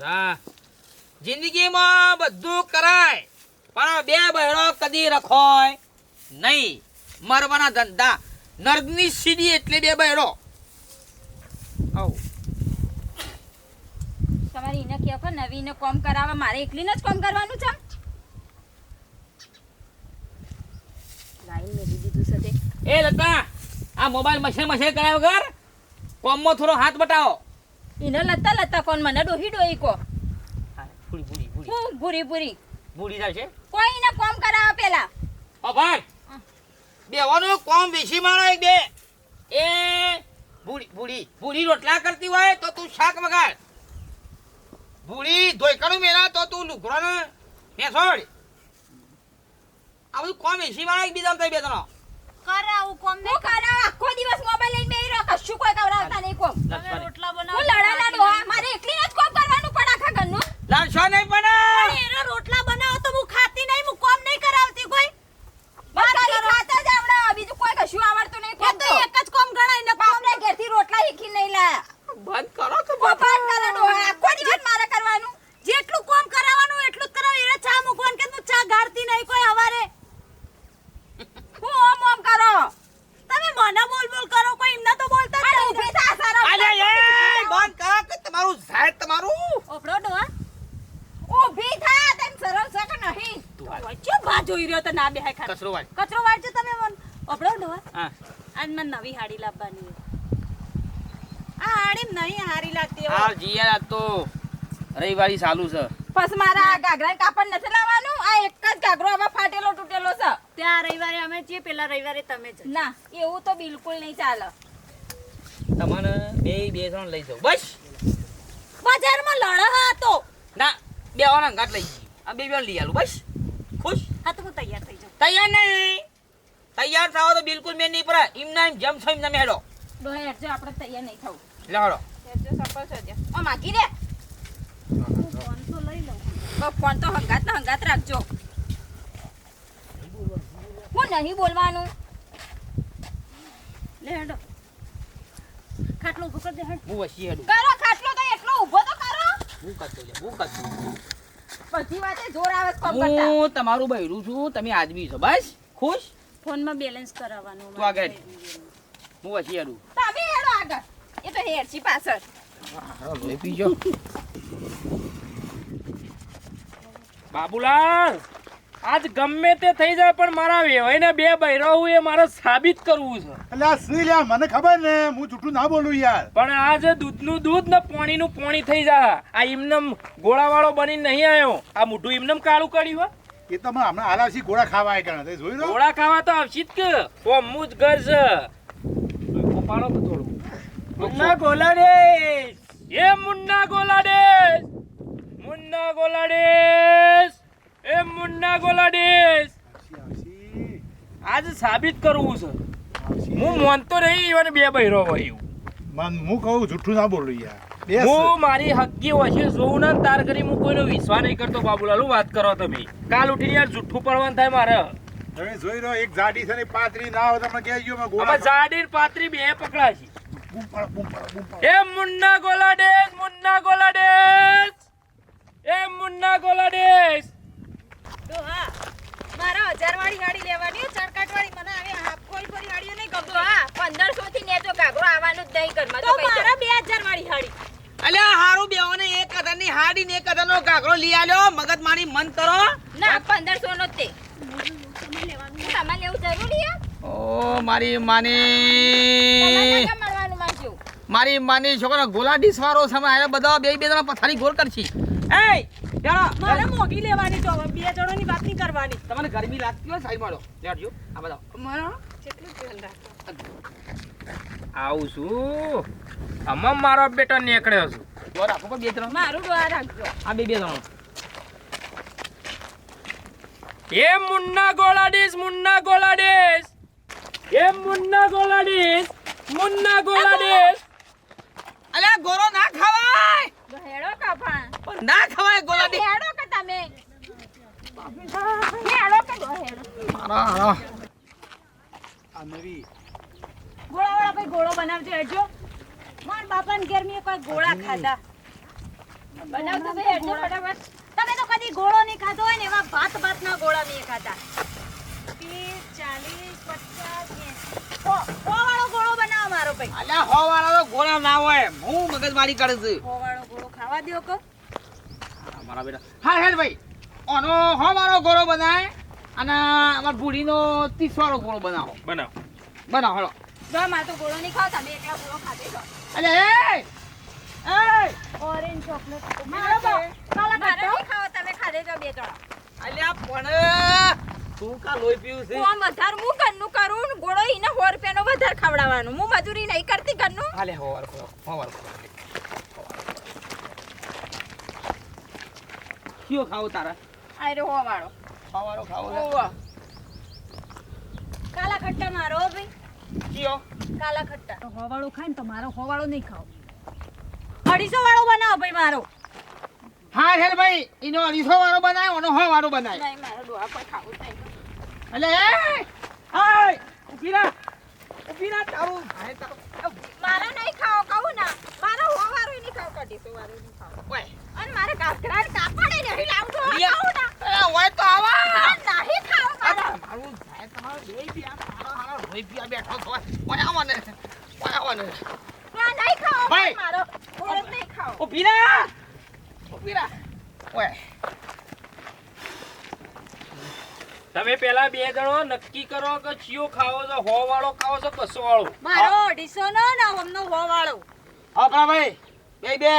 હા. જિંદગીમાં બધું કરાય પણ બે બહેરો કદી રખોય નહીં. મરવાના ધંધા. નર્ગની સીડી એટલે બે બહેરો આવ. તમારે એને કહો કે નવીને કોમ કરાવવા મારે એકલીને જ કોમ કરવાનું છે? લાઈન મેલી દીધું છે એ લતા આ મોબાઈલ મશે મશે કર્યા વગર કોમમાં થોડો હાથ બટાવો. એને લતા લતા કોણ મને ડોહી ડોહી કો. હા, ભૂરી ભૂરી ભૂરી. હું ભૂરી ભૂરી. ભૂરી જાય છે? કોઈ ને કોમ કરાવવા પેલા. ઓ ભાઈ. બેવાનું કોમ બેસી મારો એક બે. એ ભૂરી ભૂરી ભૂરી રોટલા કરતી હોય તો તું શાક વગાડ. ભૂરી ધોઈકણું મેલા તો તું લુગડો ને મેસોડ આ બધું કોમ બેસી મારો એક બીજા બે તનો કરાવું કોમ ને કરાવ આખો દિવસ મોબાઈલ લઈને કશું કોઈ કરાવતા નહીં કોમ. તમે રોટલા હું બનાવો લડાના ડોહા મારે એકલીને જ કોમ કરવાનું પણ આખા ઘરનું. નહીં પણ એનો રોટલા બનાવો તો હું ખાતી નહીં હું કોમ નહીં કરાવતી કોઈ. મારા ખાતા જ આવડે બીજું કોઈ કશું આવડતું નહીં એ કોમ તો તો એક જ કોમ ગણાય ને કોમ બાપના ઘેરથી રોટલા શીખી નહીં લાયા બંધ કરો કે કોપાટ કરે ડોહા આખો દિવસ મારે કરવાનું જેટલું કોમ કરાવવાનું એટલું જ કરાવ એને ચા મૂકવાનું કે તું ચા ગાળતી નહીં કોઈ હવારે હું ઓમ ઓમ કરો તમે મને બોલ બોલ કરો કોઈ એમને તો બોલતા જ અરે નહીં. ઊભી થા સારા અરે એ બંધ કરો કે તમારું સાહેબ તમારું ઓપડો ડોહા ઊભી થા તને શરમ છે કે બા જોઈ રહ્યો તો ના બેહાય ખાલી? કચરો વાળ. કચરો વાળજો તમે મન? ઓપડો હા. આજ મને નવી હાડી લાવવાની આ હાડી નહીં હારી લાગતી હવે. જીયા તો રવિવારી ચાલુ છે. બસ મારા આ ગાગરા કાપડ નથી લાવવાનું? આ એક જ ગાગરો આમાં ફાટેલો તૂટેલો છે. ત્યાં રવિવારે અમે છીએ પેલા રવિવારે તમે જ ના એવું તો બિલકુલ નહીં ચાલે. તમને બે બે ત્રણ લઈ બસ. બજારમાં લડો હતો ના બે વાળા ઘાટ લઈ આ બે બે લઈ આલું. બસ. હા તો હું તૈયાર થઈ જાઉં. તૈયાર નહીં. તૈયાર થાવ તો બિલકુલ મેં નહીં પડે એમ ના એમ જેમ છો એમ તમે હેડો. ડોહે હેડજો આપણે તૈયાર નહીં થવું. લે હેડો. હેડજો સફળ થજો ઓ માગી રે ફોન તો લઈ લઉં. ફોન તો હંગાત ને હંગાત રાખજો. હું નહીં બોલવાનું. લે હેડો. ખાટલો ઊભો કર દે હેડ. હું વસી હેડું. કરો ખાટલો તો એટલો ઊભો તો કરો. હું કરતો છે હું કરતો બધી વાતે જોર આવે છે કોમ કરતા. હું તમારું બૈરું છું તમે આદમી છો બસ? ખુશ? ફોનમાં બેલેન્સ કરાવવાનું તો આગળ. હું પછી હેડું. તમે હેડો આગળ. એ તો હેડછી પાછળ. લોહી પીજો બાબુલાલ! આજ ગમે તે થઈ જાય પણ મારા વેવાઈને બે બૈરો હું એ મારે સાબિત કરવું છે. એટલે આ શ્રી લ્યા મને ખબર ને હું જૂઠું ના બોલું યાર. પણ આજે દૂધનું દૂધ ને પોણીનું પોણી થઈ જાય આ ઇમનમ ગોળાવાળો બની નહીં આવ્યો. આ મોઢું ઇમનમ કાળું કર્યું હોય એ તો મને હમણાં આલાસી ગોળા ખાવા આવ્યા તે જોઈ લો ગોળા ખાવા તો આવશે જ કે. ઓ જ ઘર છે. પાડો તો થોડું. મુન્ના ગોલાડે એ મુન્ના ગોલાડે મુન્ના ગોલાડેશ. એ મુન્ના ગોલાડીસ આજ સાબિત કરવું છે. હું માનતો નહીં અને બે બહેરો હોય એવું. મન હું કહું જૂઠું ના બોલું યાર. હું મારી હક્કી વચ્ચે જોઉં ને તાર કરી હું કોઈનો વિશ્વાસ નહીં કરતો બાબુલાલ વાત કરો તમે. કાલ ઉઠીને યાર જુઠ્ઠું પડવાનું થાય મારે. તમે જોઈ રહ્યો એક જાડી છે ને પાતરી ના હોય તમે કહેજો મેં ગોળા જાડી ને પાતરી બે પકડાશી. એ મુન્ના ગોલાડેશ મુન્ના ગોલાડેશ. એ મુન્ના ગોલાડેશ. ડોહા મારા હજાર વાળી હાડી લેવાની ચરકાટ વાળી મને હાફ કોઈ ફરી ગાડીઓ નહીં ગમતો. હા પંદરસો થી ગાગરો આવવાનું જ નહીં ઘરમાં તો તો કહી દો. મારા બે હજાર વાળી હાડી. અલ્યા હારું બેઓને એક કદરની હાડી ને એક કદરનો ઘાઘરો લઈ આલ્યો. મગજ મારી મન કરો. ના પંદરસો નો તે. તમારે લેવું જરૂરી ઓ મારી માની. મારી છોકરા ગોલા ડીશ વાળો સમય આયા બધા બે બે જણા પથારી ગોળ કરશી. એ ચાલો મારે મોગી લેવાની તો બે જણોની વાત નહીં કરવાની. તમને ગરમી લાગતી હોય સાઈડ મારો લેડજો આ બધા. મારો? કેટલું ધ્યાન રાખો. આવું છું. આમાં મારો બેટો નીકળ્યો છું. જો રાખો પણ બે ત્રણ. મારું ડોહા રાખજો. આ બે બે ત્રણ એ મુન્ના ગોલાડીસ મુન્ના ગોલાડીસ એ મુન્ના ગોલાડીસ મુન્ના ગોલાડીસ અલ્યા ગોરો ના ખાવાય. હેડો કાપા. પણ ના ખવાય ગોલાડી હેડો કે તમે. હેડો કે ગો હેડો. મારા હારા આ નવી. ગોળા વાળા કોઈ ગોળો બનાવજો હેડજો. માર બાપાને ઘેર મેં કોઈ ગોળા ખાધા. બનાવતો ભાઈ હેડજો ફટાફટ. તમે તો કદી ગોળો નહીં ખાધો હોય ને એવા ભાત ભાતના ગોળા નહીં ખાતા ત્રીસ ચાલીસ પચાસ. સો વાળો ગોળો બનાવો મારો ભાઈ. અલ્યા હો વાળા તો ગોળા ના હોય હું મગજમારી કરું છું. સો વાળો ગોળો ખાવા દ્યો કહો આ મારા બેટા. હા હેડ ભાઈ. ઓનો હો મારો ગોળો બનાય અને અમાર ભૂડીનો ત્રીસ વાળો બનાવો. બનાવો. બનાવો હળો જો મારે તો ગોળો નહીં ખાવ તમે એકલા ગોળો ખાતે છો અલે એ! ઓરેન્જ ચોકલેટ મારે તો કાલા ખાવ તમે ખાધે જો બે ત્રણ. અલ્યા પણ તું કા લોહી પીવું છે? હું વધાર હું ઘરનું કરું ઘોડો ઈને હોર પેનો વધાર ખવડાવવાનું. હું મજૂરી નહીં કરતી ઘરનું. અલે 100 100 કયો ખાવો તારા. આ રહ્યો હો વાળો હો ખાવો ઓવા. કાલા ખટ્ટા મારો ભાઈ. કયો? કાલા ખટ્ટા. હોવાળો ખાય ને તો મારો હોવાળો નહીં ખાઓ. અઢીસો વાળો બનાવો ભાઈ મારો. હા હેર ભાઈ. એનો અઢીસો વાળો બનાય ઓનો હો વાળો બનાય. નહીં મારો ડોહા પર ખાવું નહીં. અલે એ! હાય! ઊભી રહે. ઊભી રહે. તારું ભાઈ તારું મારો નહીં ખાવ કહું ના. મારો હો વાળો નહીં ખાવ કઢીસો વાળો નહીં ખાવ ઓય અને મારે કાકરા ને કાપડે નહીં લાવતો લિયા. કહું ના એ ઓય તો આવા આ નહીં ખાવ મારે મારું ભાઈ તમારો લોહી પીવા મારો હારો લોહી પીવા બેઠો છો ઓય આવો ને ઓય આવો ને આ નહીં ખાવો ભાઈ. મારો ગોળો જ નહીં ખાવો ઊભી રહે ઊભી રહે ઓય તમે પેલા બે જણો નક્કી કરો કે ચિયો ખાવો છો હો વાળો ખાવો છો બસો વાળો મારો અઢીસો નો ને હમનો હોવાળો. આપણા ભાઈ બે બે.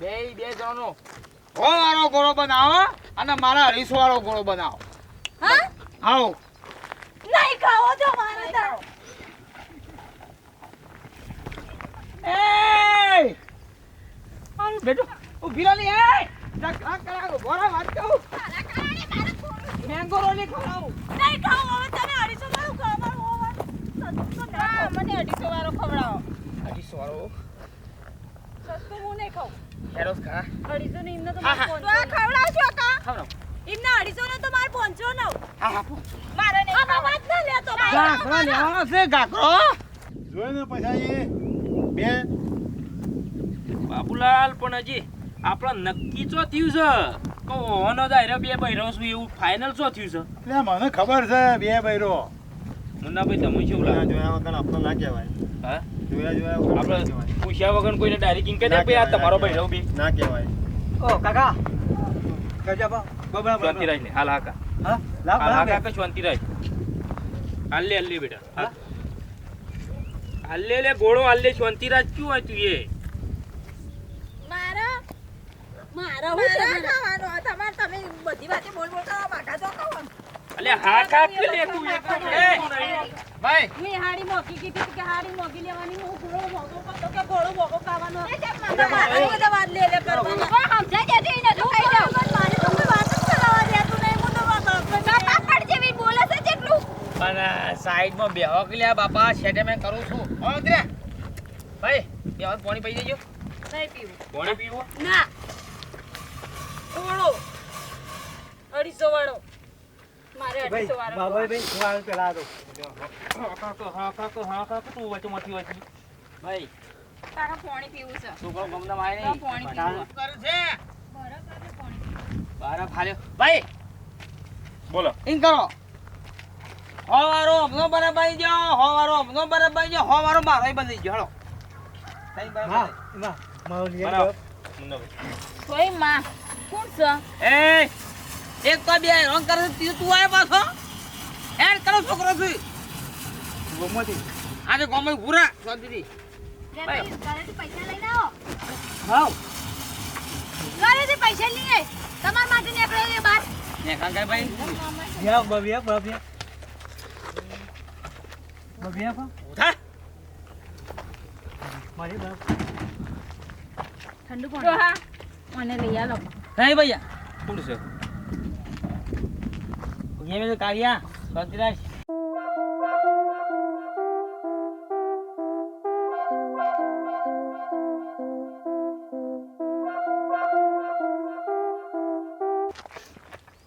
બે બે જણો હો વાળો ઘોડો બનાવો અને મારા અઢીસો વાળો ઘોડો બનાવો. હા? આવો. નહીં ખાવો તો મારે તો. એ બેટો ઊભી રહો એ ધક્કા કરા બોરા વાત કહું મારા કારણે મારે થોડું મેંગોરો ને ખવડાવું. નહીં ખાવ હવે તને અઢીસો વાળો મારો ના મને અઢીસો વાળો ખવડાવો. અઢીસો વાળો? સસ્તું હું નહીં ખાઉં. હેરો ખા અઢીસો ને એમને તો. તો આ પહોંચો ખવડાવશો કા? ખવડાવ. એમના અઢીસો ને તો મારે પહોંચો ન હા હા મારે નહીં આમાં વાત ના લેતો ભાઈ. ગાકરો લેવાનો છે ગાકરો જોઈ ને પછી એ બે બાબુલાલ પણ હજી આપણા નક્કી ચો થયું છે ઓનો દાયરો બે બૈરો છું એવું ફાઇનલ ચો થયું છે? એટલે મને ખબર છે બે બૈરો મુન્નાભાઈ તમે શું લાગે? જોયા વગર આપણો ના કહેવાય. હા? જોયા જોયા આપણે પૂછ્યા વગર કોઈને ડાયરેક્ટ કહી દે ભાઈ આ તમારો ના બૈરો બી. ના કહેવાય. ઓ કાકા. બા લે. હાલ હાકા હા? હાલ હાકા કે શાંતિ રાખ. હાલ લે હાલ લે બેટા. હાલ. લે લે ગોળો હાલ લે શાંતિ ક્યું હોય તું એ મારા મારા મારા ખાવાનો તમારે તમે બધી વાતે બોલ બોલ કરવા માંગા તો કહો અલે હા ખા કે લે તું એક. જ લે તું નહીં. ભાઈ મેં હાડી મોગી કીધી કે હાડી મોગી લેવાની હું ગોળો મોગો કરતો કે ગોળો મોગો ખાવાનો. એ જેમ તો બધા વાત લે લે કરવાના. કોઈ સમજાઈ દેજો એને તો ખાઈ જાવ મારે તો વાત જ કરાવવા દેતું નહીં હું તો વાત બાપા પડ જેવી બોલે છે જેટલું. પણ સાઈડમાં બેહો કે લ્યા બાપા સેટે મેં કરું છું. હો ઉતરે. ભાઈ બેહો પાણી પી જજો નહીં પીવું. પાણી પીવો? ના ગોળો અઢીસો વાળો મારે અઢીસો વાળો હા કાકો હા કાકો હા કાકો તું. વચમાંથી વચમાં ભાઈ તારા પાણી પીવું છે. છોકરો ગમના માય નહીં. પાણી પીવું. કરે છે બારા ફાલ્યો ભાઈ બોલો. ઇન કરો. હોવારો વારો હમનો બરાબર ગયો હોવારો અમનો બરાબર ગયો હો વારો મારો બંધી ગયો હળો તોયમાં કોણ છે? એ એક તો બે રંગ કરે છે તીજું તું આવે પાછો. એડ કરો છોકરો છે ગોમતી. આજે ગમે પૂરા શાંતિથી. પૈસા લઈને આવો. હાવ ઘરેથી પૈસા લઈ આય. તમારા માટે નીકળ્યો એ બાર. ને કાંકા ભાઈ? ઉઠા. ઠંડુ જો મને લઈ ભૈયા કોણ છે? જે કાળિયા. ભદ્રાશ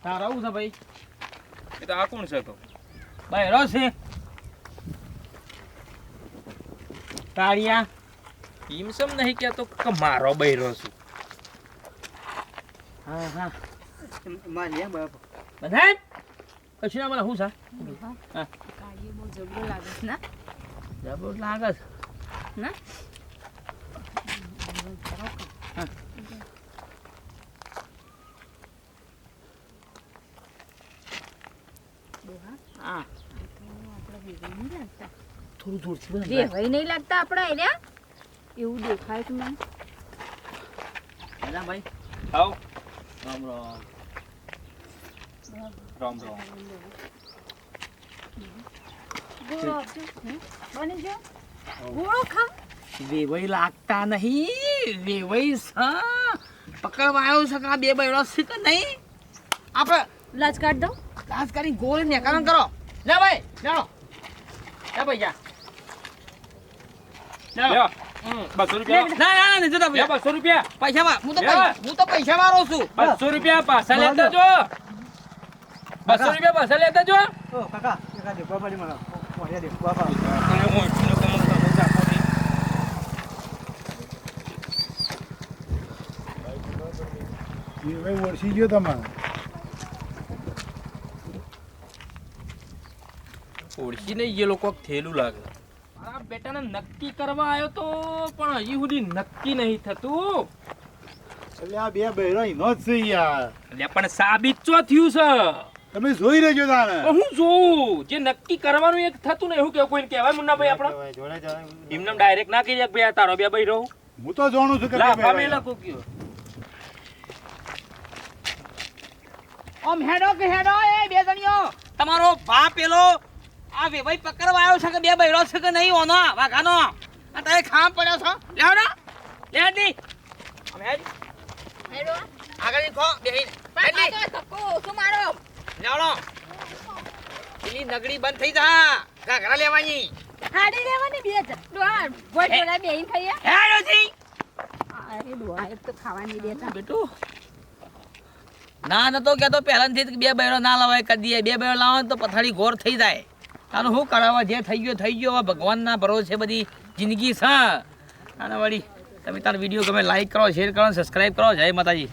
તારા આવું છે ભાઈ? એ તો આ કોણ છે તો? ભાઈ રહો છે. તાળિયા એમ સમ નહીં કહેતો કે મારો ભાઈ રહો છું. હા હા. મારી બાપ. બધા કશું ના મને શું સા કાળીઓ બહુ જબરો લાગે છે ના? જબર લાગે છે. ના? હા. થોડું જોરથી બોલ દેવાય નહીં લાગતા આપણા એરિયા? એવું દેખાય છે મને. ભાઈ. આવ. રામ રામ. રામ રામ. ગોળો આપજો. બની ગયો? ગોળો ખાવ. વેવાઈ લાગતા નહીં વેવાઈ પકડવા આવ્યો છે આ બે બૈરો છે કે નહીં? આપણે લાજ કાઢ દો. ખાસ કરી ગોળ નેકારણ કરો. જા ભાઈ જાઓ જા ભાઈ જા. બસો રૂપિયા. ના ના ના જતા બસો રૂપિયા. પૈસા માં હું તો. હું તો પૈસા વાળો છું. બસો રૂપિયા પાછા લેતા જો. બસો રૂપિયા બસો લેતા જો. કાકા કાકા મને. મોઢે એ ભાઈ વરસી ગયો તમારે. ઓળખી નહીં એ લોકો થેલું લાગે. મારા બેટાને નક્કી કરવા આવ્યો તો પણ હજી સુધી નક્કી નહીં થતું. એટલે આ બે બૈરા એનો જ છે યાર. એટલે પણ સાબિત ચો થયું છે? તમે જોઈ રહેજો તાને હું જોઉં. જે નક્કી કરવાનું એક થતું ને એવું કે કોઈને કહેવાય મુન્ના ભાઈ આપણા? જોડે જાય એમને ડાયરેક્ટ ના કહી જાય ભાઈ આ તારો બે ભાઈ રહું. હું તો જાણું છું કે લાફા મેલા કોક્યો ઓમ હેડો કે હેડો એ બે જણિયો તમારો ભા પેલો આ વેવાઈ પકડવા આવ્યો છે કે બે બૈરો છે કે નહીં ઓનો વાઘાનો? આ તારે ખામ પડ્યો છો? લેવડો લેડી અમે હેડો. આગળ ખો બેહી તો ધક્કો ઓછો મારો લેવડો. પેલી નગડી બંધ થઈ જા. ઘાઘરા લેવાની. હાડી લેવાની બે જ. ડોહા ભોય જોડે બેહીને ખાઈએ હે રોજી અરે ડોહા એક તો ખાવાની દેતા બેટુ. ના નતો કેતો પહેલાથી બે બૈરો ના લાવાય કદી બે બૈરો લાવો તો પથારી ઘોર થઈ જાય. તાનું શું કરાવવા? જે થઈ ગયો થઈ ગયો. ભગવાનના ભરોસે બધી જિંદગી છે. અને વળી તમે તાર વીડિયો ગમે લાઈક કરો શેર કરો સબસ્ક્રાઈબ કરો. જય માતાજી.